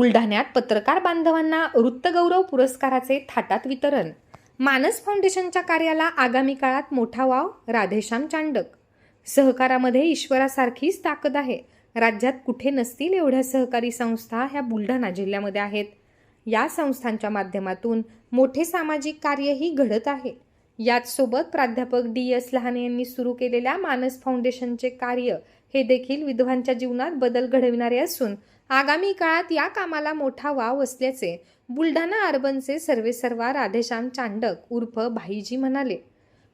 बुलढाण्यात पत्रकार बांधवांना वृत्तगौरव पुरस्काराचे थाटात वितरण. मानस फाउंडेशनच्या कार्याला आगामी काळात मोठा वाव राधेश्याम चांडक. सहकारामध्ये ईश्वरासारखीच ताकद आहे. राज्यात कुठे नसतील एवढ्या सहकारी संस्था ह्या बुलढाणा जिल्ह्यामध्ये आहेत. या संस्थांच्या माध्यमातून मोठे सामाजिक कार्यही घडत आहे. याचसोबत प्राध्यापक डी एस लहाने यांनी सुरू केलेल्या मानस फाउंडेशनचे कार्य हे देखील विधवांच्या जीवनात बदल घडविणारे असून आगामी काळात या कामाला मोठा वाव असल्याचे बुलढाणा अर्बनचे सर्वेसर्वा राधेश्याम चांडक उर्फ भाईजी म्हणाले.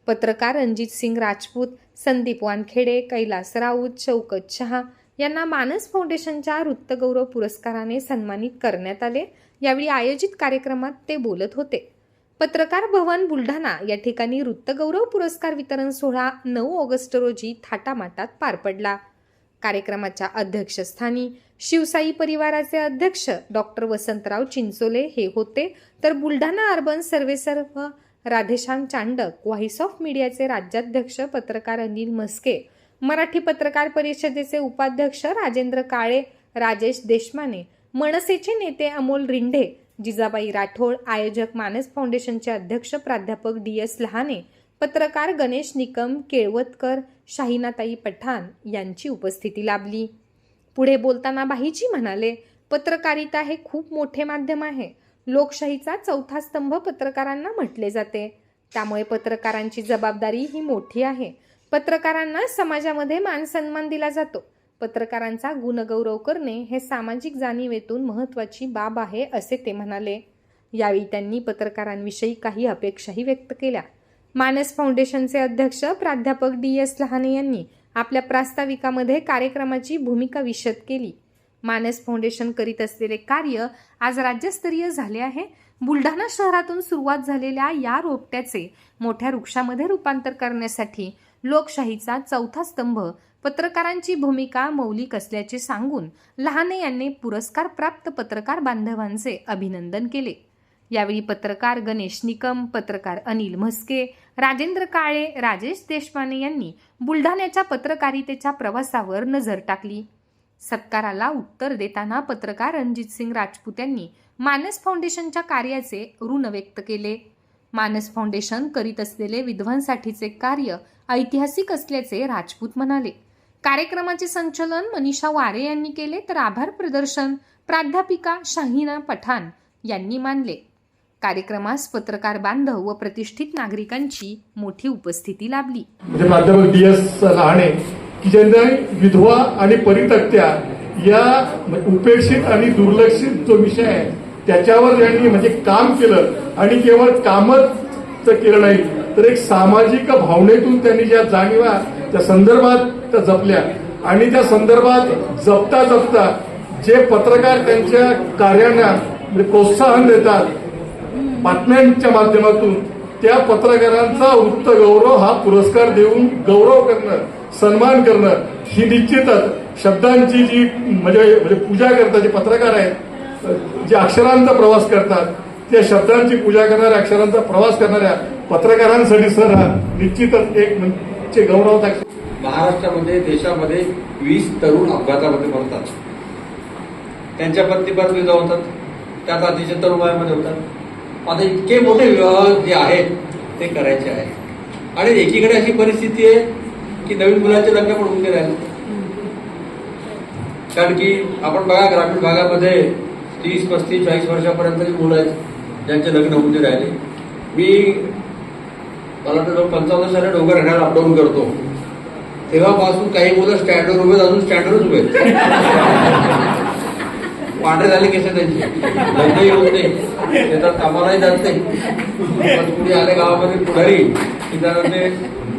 पत्रकार रणजित सिंग राजपूत संदीप वानखेडे कैलास राऊत शौकत शहा यांना मानस फाउंडेशनच्या वृत्तगौरव पुरस्काराने सन्मानित करण्यात आले. यावेळी आयोजित कार्यक्रमात ते बोलत होते. पत्रकार भवन बुलढाणा या ठिकाणी वृत्तगौरव पुरस्कार वितरण सोहळा नऊ ऑगस्ट रोजी थाटामाटात पार पडला. कार्यक्रमाच्या अध्यक्षस्थानी शिवसाई परिवाराचे अध्यक्ष डॉक्टर वसंतराव चिंचोले हे होते. तर बुलढाणा अर्बन सर्वेसर्व राधेश्याम चांडक व्हॉइस ऑफ मीडियाचे राज्याध्यक्ष पत्रकार अनिल म्हस्के मराठी पत्रकार परिषदेचे उपाध्यक्ष राजेंद्र काळे राजेश देशमाने मनसेचे नेते अमोल रिंढे जिजाबाई राठोड आयोजक मानस फाउंडेशनचे अध्यक्ष प्राध्यापक डी एस लहाने पत्रकार गणेश निकम केळवतकर शाहिनाताई पठाण यांची उपस्थिती लाभली. पुढे बोलताना बाहीजी म्हणाले पत्रकारिता हे खूप मोठे माध्यम आहे. लोकशाहीचा चौथा स्तंभ पत्रकारांना म्हटले जाते. त्यामुळे पत्रकारांची जबाबदारी ही मोठी आहे. पत्रकारांना समाजामध्ये मानसन्मान दिला जातो. पत्रकारांचा गुणगौरव करणे हे सामाजिक जाणीवेतून महत्त्वाची बाब आहे असे ते म्हणाले. यावेळी त्यांनी पत्रकारांविषयी काही अपेक्षाही व्यक्त केल्या. मानस फाउंडेशनचे अध्यक्ष प्राध्यापक डी एस लहाने यांनी आपल्या प्रास्ताविकामध्ये कार्यक्रमाची भूमिका विशद केली. मानस फाउंडेशन करीत असलेले कार्य आज राज्यस्तरीय झाले आहे. बुलढाणा शहरातून सुरुवात झालेल्या या रोपट्याचे मोठ्या वृक्षामध्ये रूपांतर करण्यासाठी लोकशाहीचा चौथा स्तंभ पत्रकारांची भूमिका मौलिक असल्याचे सांगून लहाने यांनी पुरस्कार प्राप्त पत्रकार बांधवांचे अभिनंदन केले. यावेळी पत्रकार गणेश निकम पत्रकार अनिल म्हस्के राजेंद्र काळे राजेश देशपांडे यांनी बुलढाण्याच्या पत्रकारितेच्या प्रवासावर नजर टाकली. सत्काराला उत्तर देताना पत्रकार रणजित सिंग राजपूत यांनी मानस फाउंडेशनच्या कार्याचे ऋण व्यक्त केले. मानस फाउंडेशन करीत असलेले विधवांसाठीचे कार्य ऐतिहासिक असल्याचे राजपूत म्हणाले. कार्यक्रमाचे संचलन मनीषा वारे यांनी केले तर आभार प्रदर्शन प्राध्यापिका शाहिना पठाण यांनी मानले. कार्यक्रमास पत्रकार बांधव व प्रतिष्ठित नागरिकांची मोठी उपस्थिती लाभली. म्हणजे प्राध्यापक डी एस लहाणे की ज्यांनी विधवा आणि परितक्त्या या उपेक्षित आणि दुर्लक्षित जो विषय आहे त्याच्यावर त्यांनी म्हणजे काम केलं आणि केवळ कामच केलं नाही तर एक सामाजिक भावनेतून त्यांनी ज्या जाणीवा त्या संदर्भात त्या जपल्या. आणि त्या संदर्भात जपता जपता जे पत्रकार त्यांच्या कार्यांना म्हणजे प्रोत्साहन देतात बातम्यांच्या माध्यमातून त्या पत्रकारांचा वृत्त गौरव हा पुरस्कार देऊन गौरव करणं सन्मान करणं ही निश्चितच शब्दांची जी म्हणजे म्हणजे पूजा करतात जे पत्रकार आहेत जे अक्षरांचा प्रवास करतात त्या शब्दांची पूजा करणाऱ्या अक्षरांचा प्रवास करणाऱ्या पत्रकारांसाठी सर हा निश्चितच एक म्हणजे गौरव महाराष्ट्रामध्ये देशामध्ये वीस तरुण अपघातामध्ये मरतात. त्यांच्या पत्नी पत्नी जाऊन होतात त्यात अतिशय तरुण वयामध्ये होतात. आता इतके मोठे विवाह जे आहेत ते करायचे आहे आणि एकीकडे अशी परिस्थिती आहे की नवीन मुलांचे लग्न पण होऊन राहिले कारण की आपण बघा ग्रामीण भागामध्ये तीस पस्तीस चाळीस वर्षापर्यंतची मुलं आहेत ज्यांचे लग्न होऊन राहिले मी मला वाटतं पंचावन्न साली डोंगर राहण्याला अपडाऊन करतो. तेव्हापासून काही मुलं स्टँडवर उभे अजून स्टँडवरच उभे पांढरे झाले केस त्यांचे. लग्न येऊन नाही त्याचा कामालाही जात नाही. पण कुणी आले गावामध्ये पुढारी की त्यांना ते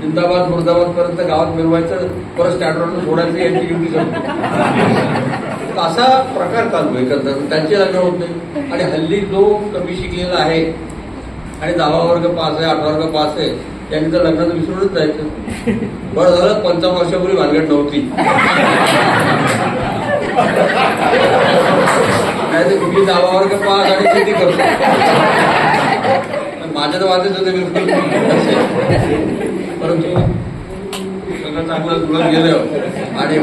जिंदाबाद मुर्दाबाद पर्यंत गावात मिरवायचं परत स्टँडवर सोडायचं यांची ड्युटी करतो असा प्रकार चालू आहे. एकंदर त्यांचे लग्न होत नाही. आणि हल्ली जो कमी शिकलेला आहे आणि दहावा वर्ग पास आहे अठरा वर्ग पास आहे त्यांनी तर लग्नाचं विसरूनच जायचं. बरं झालं पंचावन्न वर्षापूर्वी भानगड नव्हती. नाही तर मी जावावर वर्ग पास आणि शेती करतो माझ्या तर वाचत होते बिलकुल परंतु सगळं चांगलं जुळत गेलं आणि